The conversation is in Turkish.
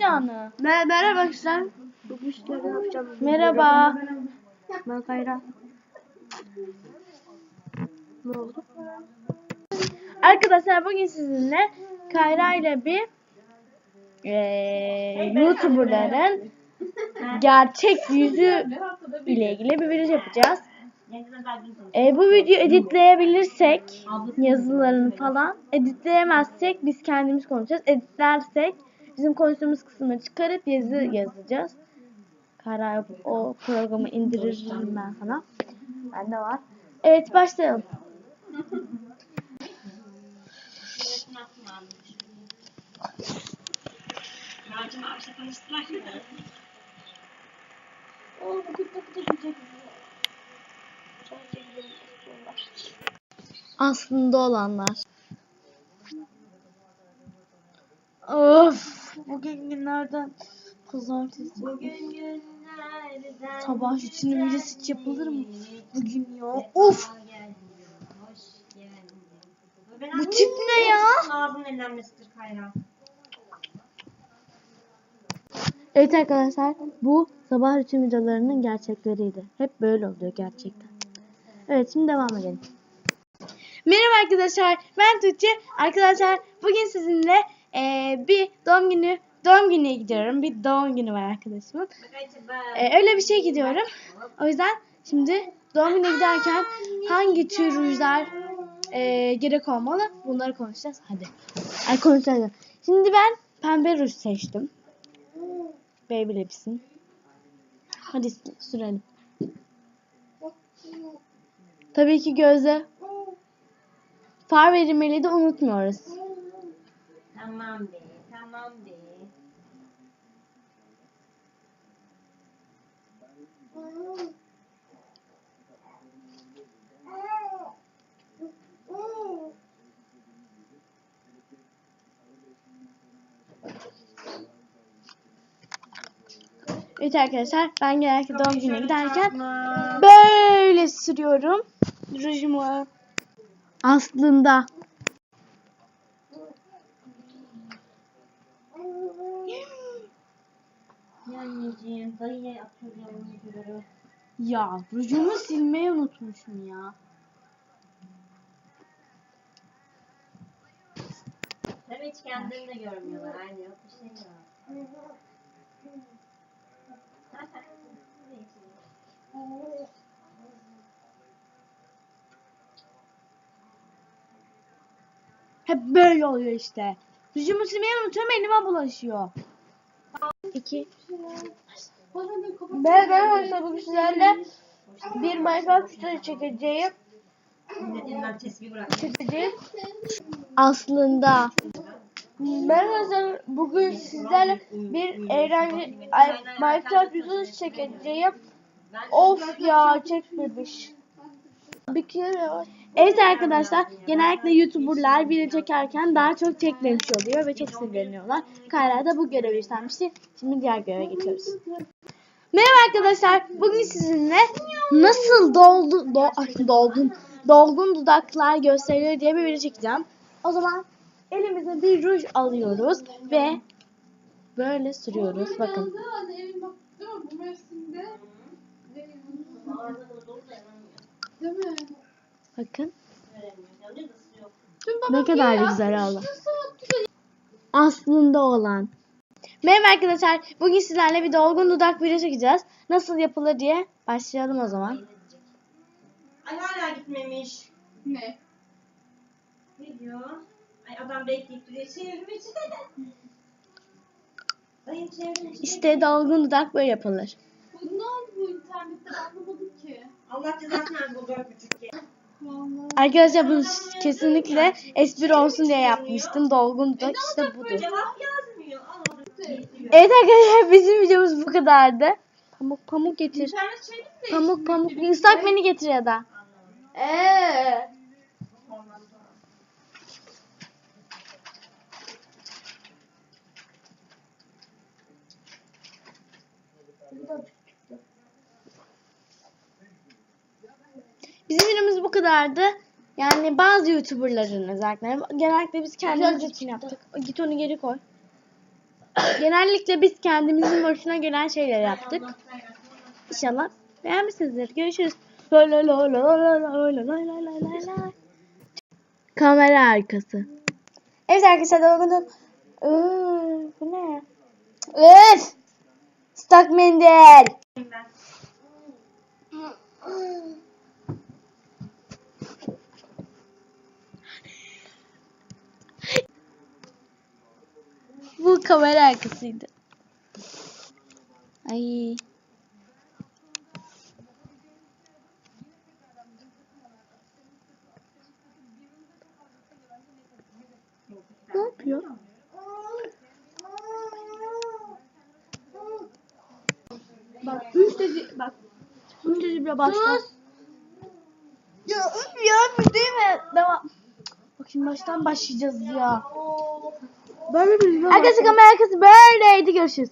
yapacağını. Mer merhaba arkadaşlar. Bugün sizlerle yapacağım. Merhaba. Ben Kayra. Ne oldu? Arkadaşlar bugün sizinle Kayra ile bir eee YouTuber'ların gerçek yüzü ile ilgili bir video yapacağız. E, bu videoyu editleyebilirsek yazılarını falan, editleyemezsek biz kendimiz konuşacağız. Editlersek bizim konuştuğumuz kısmını çıkarıp yazı yazacağız. Kara o programı indiririm ben sana. Bende var. Evet başlayalım. Aslında olanlar. Of, bugün günlerden pazartesi. Sabah için öncesi hiç yapılır mı? Bugün ya. Of, bu tip ne ya? Ağzının ellenmesidir Kayra. Evet arkadaşlar, bu sabah rutin videolarının gerçekleriydi. Hep böyle oluyor gerçekten. Evet, şimdi devam edelim. Merhaba arkadaşlar, ben Tuğçe. Arkadaşlar, bugün sizinle eee, bir doğum günü doğum gününe gidiyorum. Bir doğum günü var arkadaşımın. Eee, öyle bir şey gidiyorum. O yüzden şimdi doğum gününe giderken hangi tür rujlar eee, gerek olmalı? Bunları konuşacağız. Hadi. Ay konuşalım. Şimdi ben pembe ruj seçtim. Baby Lips'in. Hadi sürelim. Tabii ki gözde far verilmeli de unutmuyoruz. Tamam be, tamam be. Evet arkadaşlar ben genellikle doğum gününe giderken böyle sürüyorum rujumu. Aslında Ya anneciğim, dayıya atıyor ya videoları. ya rujumu silmeyi unutmuşum ya. Tabii hiç kendini de görmüyorlar. Aynı yok bir şey yok. Hep böyle oluyor işte. Rujumu silmeyi unutuyorum elime bulaşıyor. İki. Merhaba arkadaşlar bugün sizlerle bir Minecraft videosu çekeceğim. Çekeceğim. Aslında. Merhaba bugün sizlerle bir eğlence Minecraft videosu çekeceğim. Of ya çekmemiş. Evet arkadaşlar genellikle YouTuber'lar video çekerken daha çok çekmemiş oluyor ve çok sinirleniyorlar. Kayra da bu görevi üstlenmişti. Şimdi diğer göreve geçiyoruz. Merhaba arkadaşlar. Bugün sizinle nasıl doldu, do, ay, dolgun, dolgun dudaklar gösterilir diye bir video çekeceğim. O zaman elimize bir ruj alıyoruz ve böyle sürüyoruz. Bakın. Bakın. Ne kadar da güzel oldu. Aslında olan. Merhaba arkadaşlar. Bugün sizlerle bir dolgun dudak video çekeceğiz. Nasıl yapılır diye başlayalım o zaman. Ay hala gitmemiş. Ne? Video. Ay adam bekleyip duruyor. Çevirmiş. İşte dolgun dudak böyle yapılır. Bunlar bu internette anlamadım ki. Allah cezasını versin bu dört buçuk. Arkadaşlar bunu kesinlikle espri olsun diye yapmıştım. Dolgun dudak işte budur. Evet arkadaşlar bizim videomuz bu kadardı. Pamuk pamuk getir. Pamuk pamuk ıslak beni getir ya da. Eee. Bizim videomuz bu kadardı. Yani bazı YouTuber'ların özellikle. Genellikle biz kendimiz için yaptık. Git onu geri koy. Genellikle biz kendimizin hoşuna gelen şeyler yaptık. İnşallah beğenmişsinizdir. Görüşürüz. Kamera arkası. Evet arkadaşlar dalgınlık. Bu ne? Öf! Stuck mendil. Kamera arkasıydı. Ay. Ne yapıyor? Bak dedi bak. Dedi bile başla. Ya üf ya bir değil mi? Devam. Bak şimdi baştan başlayacağız ya. Böyle bir Arkadaşlar kamera arkası böyleydi. Görüşürüz.